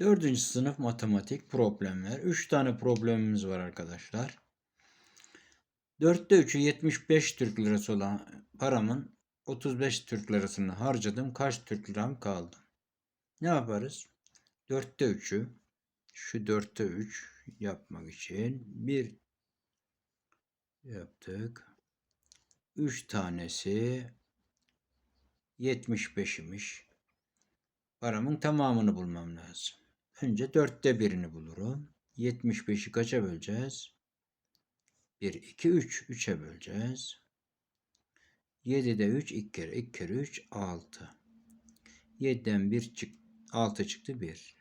Dördüncü sınıf matematik problemler. Üç tane problemimiz var arkadaşlar. Dörtte üçü 75 Türk lirası olan paramın 35 Türk lirasını harcadım. Kaç Türk liram kaldı? Ne yaparız? Dörtte üçü şu dörtte üç yapmak için bir yaptık. Üç tanesi 75 imiş. Paramın tamamını bulmam lazım. Önce dörtte birini bulurum. 75'i kaça böleceğiz? 1, 2, 3. 3'e böleceğiz. 7'de 3, 2 kere. 2 kere 3, 6. 7'den 1 çık 6 çıktı 1.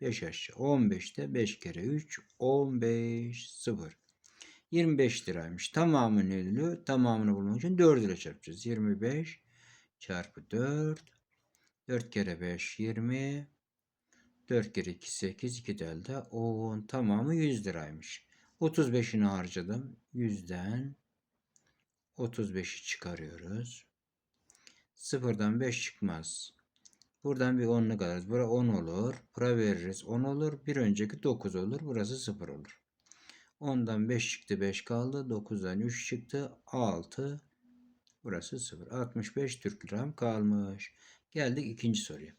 5 aşağı. 15'te 5 kere 3, 15, 0. 25 liraymış. Tamamı ne oluyor? Tamamını bulmak için 4 ile çarpacağız. 25 çarpı 4. 4 kere 5 20. 4 kere 2 8. 2 de elde 10. Tamamı 100 liraymış. 35'ini harcadım. 100'den 35'i çıkarıyoruz. Sıfırdan 5 çıkmaz. Buradan bir 10'luk alırız. Bura 10 olur. Bura veririz. 10 olur. Bir önceki 9 olur. Burası 0 olur. 10'dan 5 çıktı 5 kaldı. 9'dan 3 çıktı 6. Burası 0. 65 Türk liram kalmış. Geldik ikinci soruya.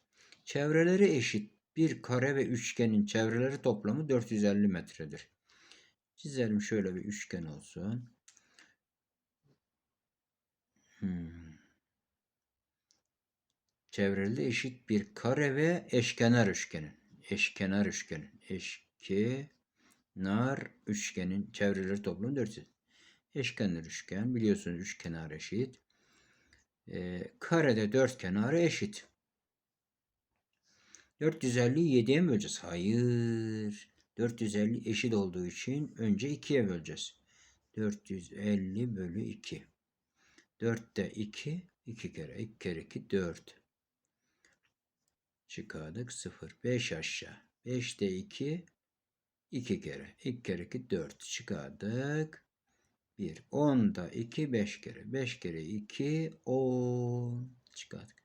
Çevreleri eşit bir kare ve üçgenin çevreleri toplamı 450 metredir. Çizelim şöyle bir üçgen olsun. Hmm. Çevreli eşit bir kare ve eşkenar üçgenin. Eşkenar üçgenin. Eşkenar üçgenin çevreleri toplamı 400. Eşkenar üçgen biliyorsunuz üç kenar eşit. Ee, karede dört kenarı eşit. 450'yi 7'ye mi böleceğiz? Hayır. 450 eşit olduğu için önce 2'ye böleceğiz. 450 bölü 2. 4'te 2, 2 kere. 2 kere 2, 4. Çıkardık 0. 5 aşağı. 5'te 2, 2 kere. 2 kere 2, 4. Çıkardık. 1. 10'da 2, 5 kere. 5 kere 2, 10. Çıkardık.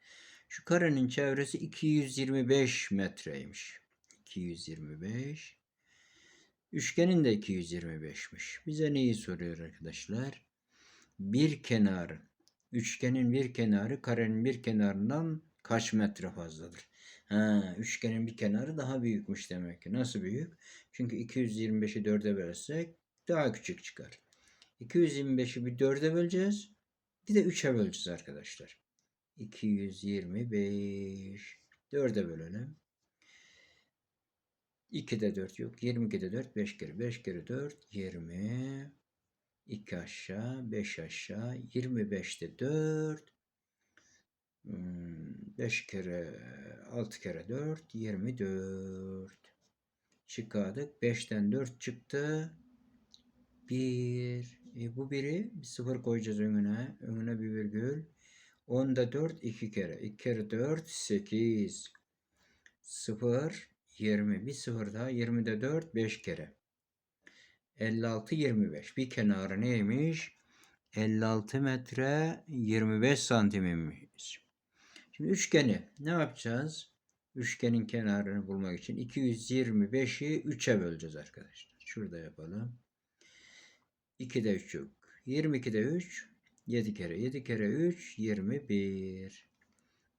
Şu karenin çevresi 225 metreymiş. 225. Üçgenin de 225'miş. Bize neyi soruyor arkadaşlar? Bir kenar, üçgenin bir kenarı karenin bir kenarından kaç metre fazladır? Ha, üçgenin bir kenarı daha büyükmüş demek ki. Nasıl büyük? Çünkü 225'i 4'e bölsek daha küçük çıkar. 225'i bir 4'e böleceğiz. Bir de 3'e böleceğiz arkadaşlar. 225. 4'e bölelim. 2'de 4 yok. 22'de 4 5 kere. 5 kere 4 20. 2 aşağı 5 aşağı. 25'te 4. 5 kere 6 kere 4 24. Çıkardık. 5'ten 4 çıktı. 1. E bu biri bir sıfır koyacağız önüne. Önüne bir virgül. 10'da 4 2 kere. 2 kere 4 8. 0 20. Bir sıfır daha. 20'de 4 5 kere. 56 25. Bir kenarı neymiş? 56 metre 25 santimmiş. Şimdi üçgeni ne yapacağız? Üçgenin kenarını bulmak için 225'i 3'e böleceğiz arkadaşlar. Şurada yapalım. 2'de 3 yok. 22'de 3 7 kere 7 kere 3 21.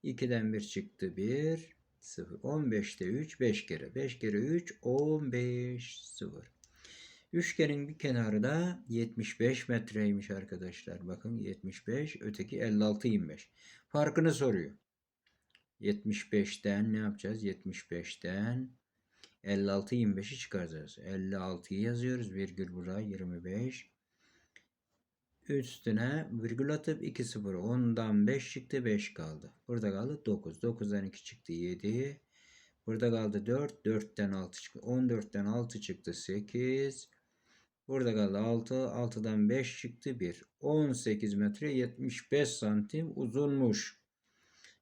2'den 1 çıktı 1 0. 15'te 3 5 kere 5 kere 3 15 0. Üçgenin bir kenarı da 75 metreymiş arkadaşlar. Bakın 75 öteki 56 25. Farkını soruyor. 75'ten ne yapacağız? 75'ten 56 25'i çıkaracağız. 56'yı yazıyoruz. Virgül buraya 25. Üstüne virgül atıp 2 0. 10'dan 5 çıktı 5 kaldı. Burada kaldı 9. 9'dan 2 çıktı 7. Burada kaldı 4. 4'ten 6 çıktı. 14'ten 6 çıktı 8. Burada kaldı 6. 6'dan 5 çıktı 1. 18 metre 75 santim uzunmuş.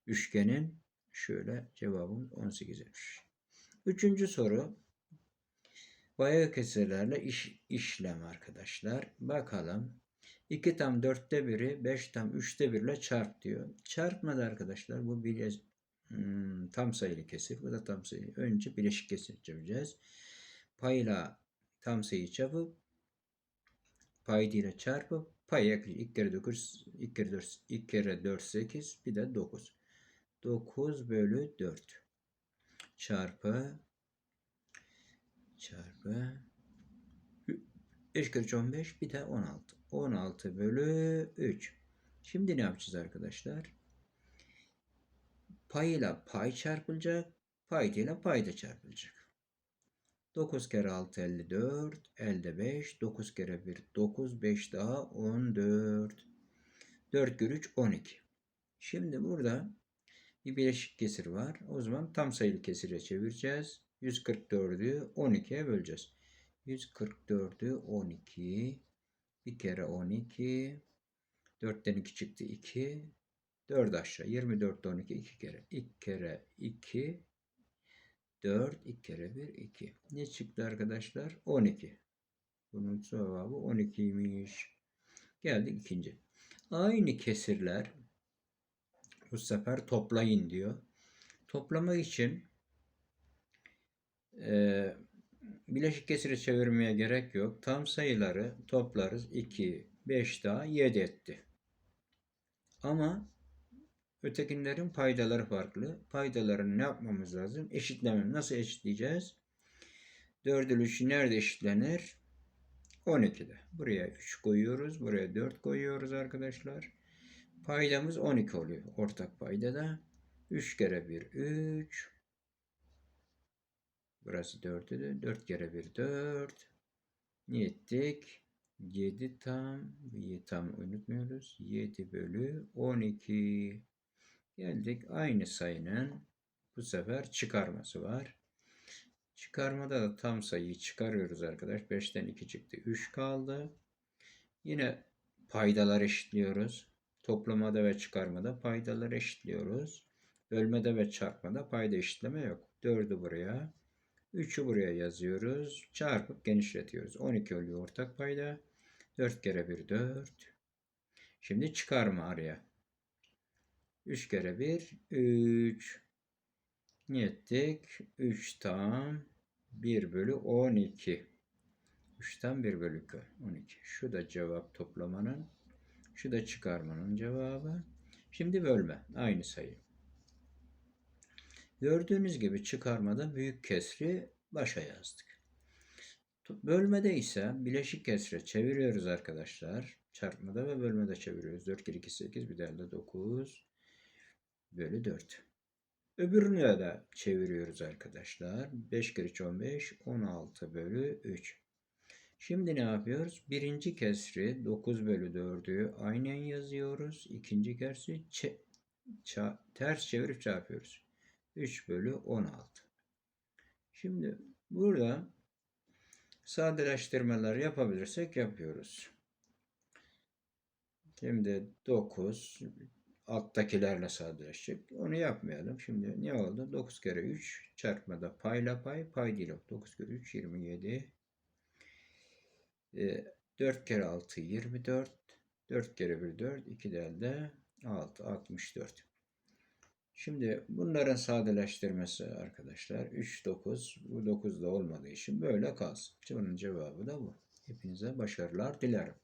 Üçgenin şöyle cevabımız 18'miş. Üçüncü soru. Bayağı kesirlerle iş, işlem arkadaşlar. Bakalım. 2 tam 4'te biri 5 tam 3'te 1 ile çarp diyor. Çarpmadı arkadaşlar. Bu bir Hmm, tam sayılı kesir. Bu da tam sayı. Önce bileşik kesir çevireceğiz. Payla tam sayıyı çarpıp paydayla çarpıp payı ekleyeceğiz. 2 kere 9, 2 kere 4, 2 kere 4 8 bir de 9. 9 bölü 4 çarpı çarpı 5 kere 3 15 bir de 16. 16 bölü 3. Şimdi ne yapacağız arkadaşlar? Payıyla pay çarpılacak. Paydayla payda çarpılacak. 9 kere 6 54. Elde 5. 9 kere 1 9. 5 daha 14. 4 kere 3 12. Şimdi burada bir bileşik kesir var. O zaman tam sayılı kesire çevireceğiz. 144'ü 12'ye böleceğiz. 144'ü 12. Bir kere 12. 4'ten 2 çıktı 2. 4 aşağı. 24 12 2 kere. 2 kere 2 4 2 kere 1 2. Ne çıktı arkadaşlar? 12. Bunun cevabı 12'ymiş. Geldik ikinci. Aynı kesirler bu sefer toplayın diyor. Toplamak için e, bileşik kesire çevirmeye gerek yok. Tam sayıları toplarız. 2, 5 daha 7 etti. Ama ötekinlerin paydaları farklı. Paydalarını ne yapmamız lazım? Eşitleme. Nasıl eşitleyeceğiz? 4'ün 3'ü nerede eşitlenir? 12'de. Buraya 3 koyuyoruz. Buraya 4 koyuyoruz arkadaşlar. Paydamız 12 oluyor. Ortak paydada. 3 kere 1 3. Burası 4'ü 4 kere 1 4. Ne ettik? 7 tam. 7 tam unutmuyoruz. 7 bölü 12. Geldik aynı sayının bu sefer çıkarması var. Çıkarmada da tam sayıyı çıkarıyoruz arkadaş. 5'ten 2 çıktı. 3 kaldı. Yine paydalar eşitliyoruz. Toplamada ve çıkarmada paydalar eşitliyoruz. Bölmede ve çarpmada payda eşitleme yok. 4'ü buraya. 3'ü buraya yazıyoruz. Çarpıp genişletiyoruz. 12 oluyor ortak payda. 4 kere 1 4. Şimdi çıkarma araya. 3 kere 1 3. Ne ettik? 3 tam 1 bölü 12. 3'ten 1 bölü 12. Şu da cevap toplamanın. Şu da çıkarmanın cevabı. Şimdi bölme. Aynı sayı. Gördüğünüz gibi çıkarmada büyük kesri başa yazdık. Bölmede ise bileşik kesre çeviriyoruz arkadaşlar. Çarpmada ve bölmede çeviriyoruz. 4 kere 2 8 bir de 9 bölü 4. Öbürünü de çeviriyoruz arkadaşlar. 5 kere 3 15 16 bölü 3. Şimdi ne yapıyoruz? Birinci kesri 9 bölü 4'ü aynen yazıyoruz. İkinci kesri ters çevirip çarpıyoruz. 3 bölü 16. Şimdi burada sadeleştirmeler yapabilirsek yapıyoruz. Şimdi 9 alttakilerle sadeleşecek. Onu yapmayalım. Şimdi ne oldu? 9 kere 3 çarpmada payla pay pay değil. 9 kere 3 27 4 kere 6 24 4 kere 1 4 2 de elde 6 64 Şimdi bunların sadeleştirmesi arkadaşlar 3 9 bu 9 da olmadığı için böyle kalsın. Bunun cevabı da bu. Hepinize başarılar dilerim.